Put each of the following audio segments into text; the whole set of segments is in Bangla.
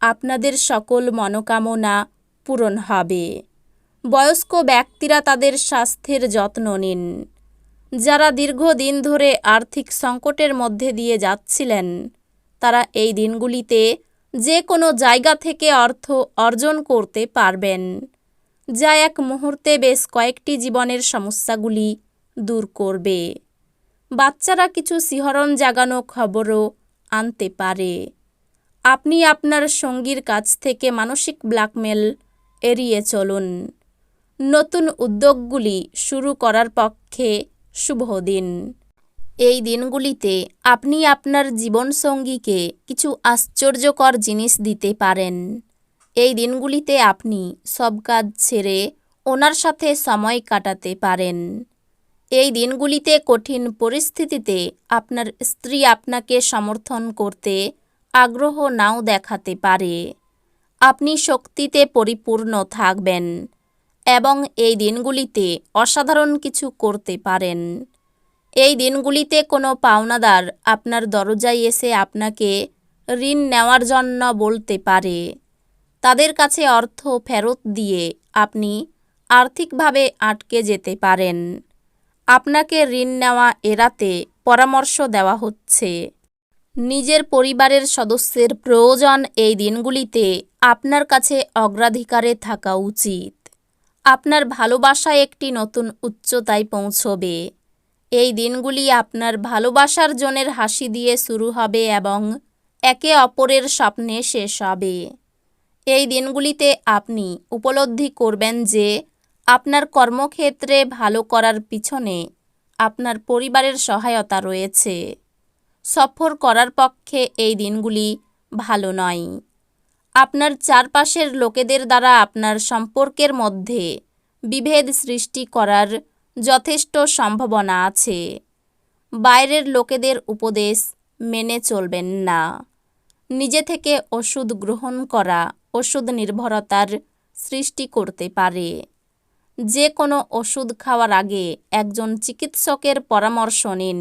আপনাদের সকল মনোকামনা পূরণ হবে। বয়স্ক ব্যক্তিরা তাদের স্বাস্থ্যের যত্ন নিন। যারা দীর্ঘদিন ধরে আর্থিক সংকটের মধ্যে দিয়ে যাচ্ছিলেন, তারা এই দিনগুলিতে যে কোনো জায়গা থেকে অর্থ অর্জন করতে পারবেন, যা এক মুহূর্তে বেশ কয়েকটি জীবনের সমস্যাগুলি দূর করবে। বাচ্চারা কিছু শিহরণ জাগানো খবরও আনতে পারে। আপনি আপনার সঙ্গীর কাছ থেকে মানসিক ব্ল্যাকমেল এড়িয়ে চলুন। নতুন উদ্যোগগুলি শুরু করার পক্ষে শুভ দিন। এই দিনগুলিতে আপনি আপনার জীবনসঙ্গীকে কিছু আশ্চর্যকর জিনিস দিতে পারেন। এই দিনগুলিতে আপনি সব কাজ ছেড়ে ওনার সাথে সময় কাটাতে পারেন। এই দিনগুলিতে কঠিন পরিস্থিতিতে আপনার স্ত্রী আপনাকে সমর্থন করতে আগ্রহ নাও দেখাতে পারে। আপনি শক্তিতে পরিপূর্ণ থাকবেন এবং এই দিনগুলিতে অসাধারণ কিছু করতে পারেন। এই দিনগুলিতে কোনো পাওনাদার আপনার দরজায় এসে আপনাকে ঋণ নেওয়ার জন্য বলতে পারে। তাদের কাছে অর্থ ফেরত দিয়ে আপনি আর্থিকভাবে আটকে যেতে পারেন। আপনাকে ঋণ নেওয়া এড়াতে পরামর্শ দেওয়া হচ্ছে। নিজের পরিবারের সদস্যের প্রয়োজন এই দিনগুলিতে আপনার কাছে অগ্রাধিকারে থাকা উচিত। আপনার ভালোবাসা একটি নতুন উচ্চতায় পৌঁছবে। এই দিনগুলি আপনার ভালোবাসার জনের হাসি দিয়ে শুরু হবে এবং একে অপরের স্বপ্নে শেষ হবে। এই দিনগুলিতে আপনি উপলব্ধি করবেন যে আপনার কর্মক্ষেত্রে ভালো করার পিছনে আপনার পরিবারের সহায়তা রয়েছে। সফর করার পক্ষে এই দিনগুলি ভালো নয়। আপনার চারপাশের লোকেদের দ্বারা আপনার সম্পর্কের মধ্যে বিভেদ সৃষ্টি করার যথেষ্ট সম্ভাবনা আছে। বাইরের লোকেদের উপদেশ মেনে চলবেন না। নিজে থেকে ওষুধ গ্রহণ করা ওষুধ নির্ভরতার সৃষ্টি করতে পারে। যে কোনো ওষুধ খাওয়ার আগে একজন চিকিৎসকের পরামর্শ নিন।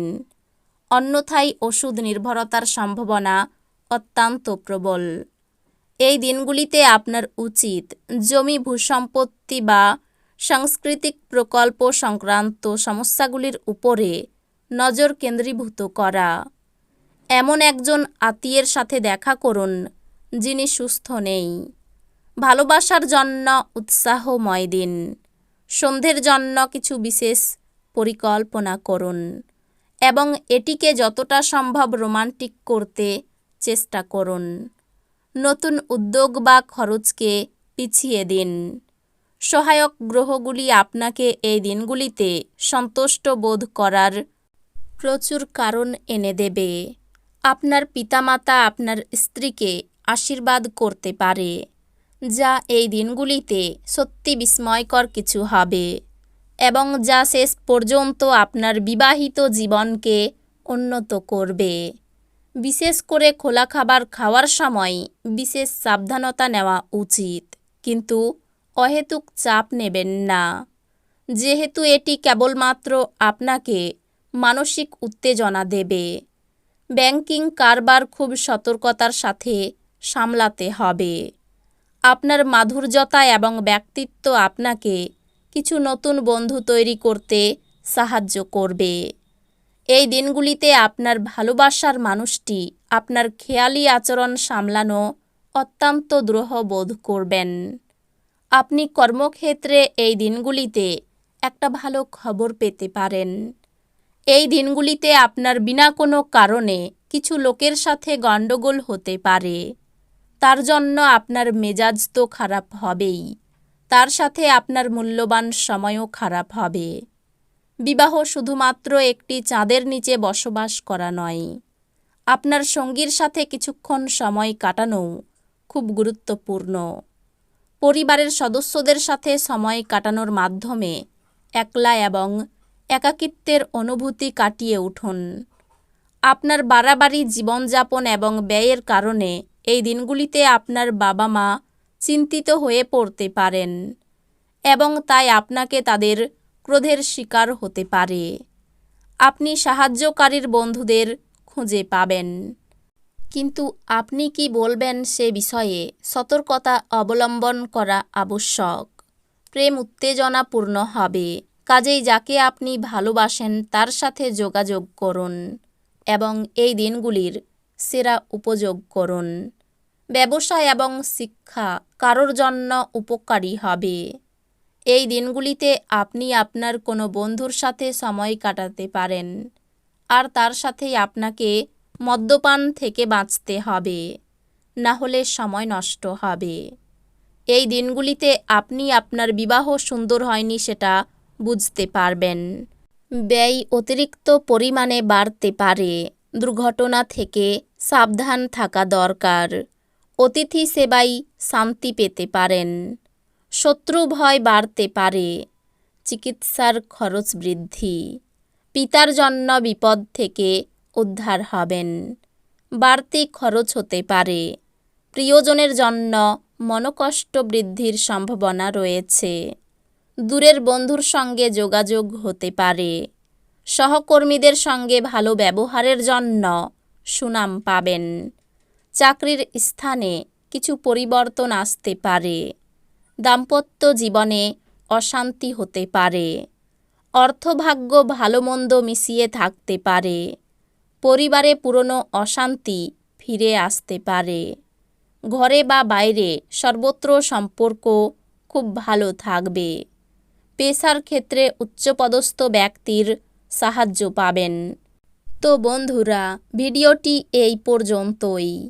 অন্যথায় ওষুধ নির্ভরতার সম্ভাবনা অত্যন্ত প্রবল। এই দিনগুলিতে আপনার উচিত জমি ভূসম্পত্তি বা সাংস্কৃতিক প্রকল্প সংক্রান্ত সমস্যাগুলির উপরে নজর কেন্দ্রীভূত করা। এমন একজন আত্মীয়ের সাথে দেখা করুন যিনি সুস্থ নেই। ভালোবাসার জন্য উৎসাহময় দিন। সন্ধ্যের জন্য কিছু বিশেষ পরিকল্পনা করুন। এবং এটিকে যতটা সম্ভব রোমান্টিক করতে চেষ্টা করুন। নতুন উদ্যোগ বা খরচকে পিছিয়ে দিন। সহায়ক গ্রহগুলি আপনাকে এই দিনগুলিতে সন্তুষ্ট বোধ করার প্রচুর কারণ এনে দেবে। আপনার পিতামাতা আপনার স্ত্রীকে আশীর্বাদ করতে পারে, যা এই দিনগুলিতে সত্যি বিস্ময়কর কিছু হবে। এবং যা শেষ পর্যন্ত আপনার বিবাহিত জীবনকে উন্নত করবে। বিশেষ করে খোলা খাবার খাওয়ার সময় বিশেষ সাবধানতা নেওয়া উচিত। কিন্তু অহেতুক চাপ নেবেন না। যেহেতু এটি কেবলমাত্র আপনাকে মানসিক উত্তেজনা দেবে। ব্যাংকিং কারবার খুব সতর্কতার সাথে সামলাতে হবে। আপনার মাধুর্যতা এবং ব্যক্তিত্ব আপনাকে কিছু নতুন বন্ধু তৈরি করতে সাহায্য করবে। এই দিনগুলিতে আপনার ভালোবাসার মানুষটি আপনার খেয়ালি আচরণ সামলানো অত্যন্ত দ্রোহ বোধ করবেন। আপনি কর্মক্ষেত্রে এই দিনগুলিতে একটা ভালো খবর পেতে পারেন। এই দিনগুলিতে আপনার বিনা কোনো কারণে কিছু লোকের সাথে গণ্ডগোল হতে পারে। তার জন্য আপনার মেজাজ তো খারাপ হবেই। তার সাথে আপনার মূল্যবান সময়ও খারাপ হবে। বিবাহ শুধুমাত্র একটি চাঁদের নিচে বসবাস করা নয়। আপনার সঙ্গীর সাথে কিছুক্ষণ সময় কাটানোও খুব গুরুত্বপূর্ণ। পরিবারের সদস্যদের সাথে সময় কাটানোর মাধ্যমে একলা এবং একাকিত্বের অনুভূতি কাটিয়ে উঠুন। আপনার বাড়াবাড়ি জীবনযাপন এবং ব্যয়ের কারণে এই দিনগুলিতে আপনার বাবা মা চিন্তিত হয়ে পড়তে পারেন এবং তাই আপনাকে তাদের ক্রোধের শিকার হতে পারে। আপনি সাহায্যকারীর বন্ধুদের খুঁজে পাবেন। কিন্তু আপনি কি বলবেন সে বিষয়ে সতর্কতা অবলম্বন করা আবশ্যক। প্রেম উত্তেজনাপূর্ণ হবে। কাজেই যাকে আপনি ভালোবাসেন তার সাথে যোগাযোগ করুন এবং এই দিনগুলির সেরা উপযোগ করুন। ব্যবসা এবং শিক্ষা কারোর জন্য উপকারী হবে। এই দিনগুলিতে আপনি আপনার কোনো বন্ধুর সাথে সময় কাটাতে পারেন, আর তার সাথেই আপনাকে মদ্যপান থেকে বাঁচতে হবে, না হলে সময় নষ্ট হবে। এই দিনগুলিতে আপনি আপনার বিবাহ সুন্দর হয়নি সেটা বুঝতে পারবেন। ব্যয় অতিরিক্ত পরিমাণে বাড়তে পারে, দুর্ঘটনা থেকে সাবধান থাকা দরকার। অতিথি সেবাই শান্তি পেতে পারেন। শত্রু ভয় বাড়তে পারে, চিকিৎসার খরচ বৃদ্ধি। পিতার জন্য বিপদ থেকে উদ্ধার হবেন। বাড়তি খরচ হতে পারে। প্রিয়জনের জন্য মনকষ্ট বৃদ্ধির সম্ভাবনা রয়েছে। দূরের বন্ধুর সঙ্গে যোগাযোগ হতে পারে। সহকর্মীদের সঙ্গে ভালো ব্যবহারের জন্য সুনাম পাবেন। চাকরির স্থানে কিছু পরিবর্তন আসতে পারে। দাম্পত্য জীবনে অশান্তি হতে পারে। অর্থভাগ্য ভালো মন্দ মিশিয়ে থাকতে পারে। পরিবারে পুরনো অশান্তি ফিরে আসতে পারে। ঘরে বা বাইরে সর্বত্র সম্পর্ক খুব ভালো থাকবে। পেশার ক্ষেত্রে উচ্চপদস্থ ব্যক্তির সাহায্য পাবেন। তো বন্ধুরা, ভিডিওটি এই পর্যন্তই।